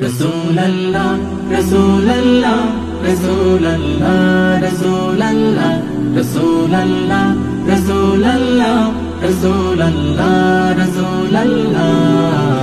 رسول الله رسول الله رسول الله رسول الله رسول الله رسول الله رسول الله رسول الله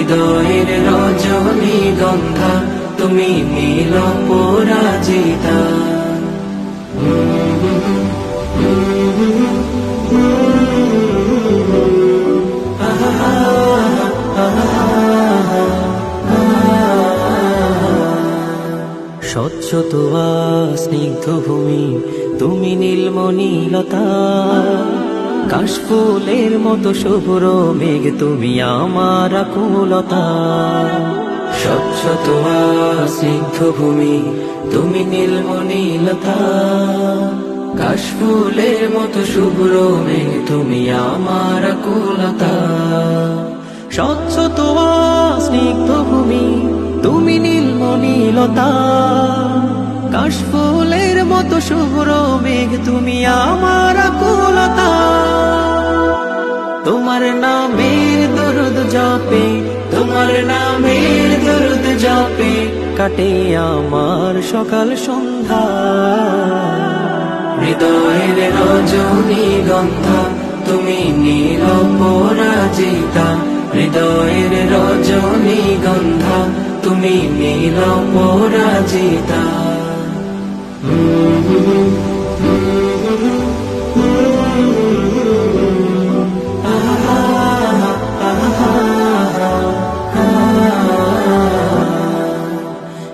হৃদয়ের রজনী গন্ধা তুমি নীল পরাজিতা। স্বচ্ছ তোয়া স্নিগ্ধ ভূমি তুমি নীলমণিলতা। কাশফুলের মতো শুভ্র মেঘ তুমি আমার আকুলতা। স্বচ্ছ তোয়া স্নিগ্ধ ভূমি তুমি নীলমণিলতা। কাশফুলের মতো শুভ্র মেঘ তুমি আমার আকুলতা। স্বচ্ছ তোয়া স্নিগ্ধ ভূমি তুমি নীলমণিলতা। কাশফুলের মতো শুভ্র মেঘ তুমি আমার আকুলতা। তোমার নামের দরুদ জপে কাটে আমার সকাল সন্ধ্যা। হৃদয়ের রজনী গন্ধা, তুমি নীল পরাজিতা। হৃদয়ের রজনী গন্ধা, তুমি নীল পরাজিতা।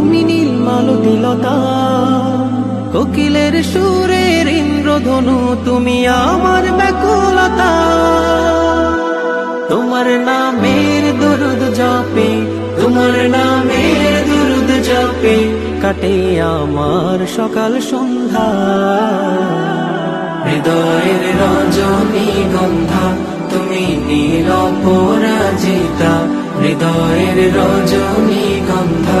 তুমি নীল মালতিলতা, কোকিলের সুরের ইন্দ্রধনু, তুমি আমার ব্যাকুলতা। তোমার নামের দরুদ জপে, তোমার নামের দরুদ জপে, কাটে আমার সকাল সন্ধ্যা। হৃদয়ের রজনী গন্ধা, তুমি নীল পরাজিতা হৃদয়ের রজনী গন্ধা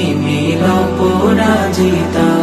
প্রেমের অপরাজিতা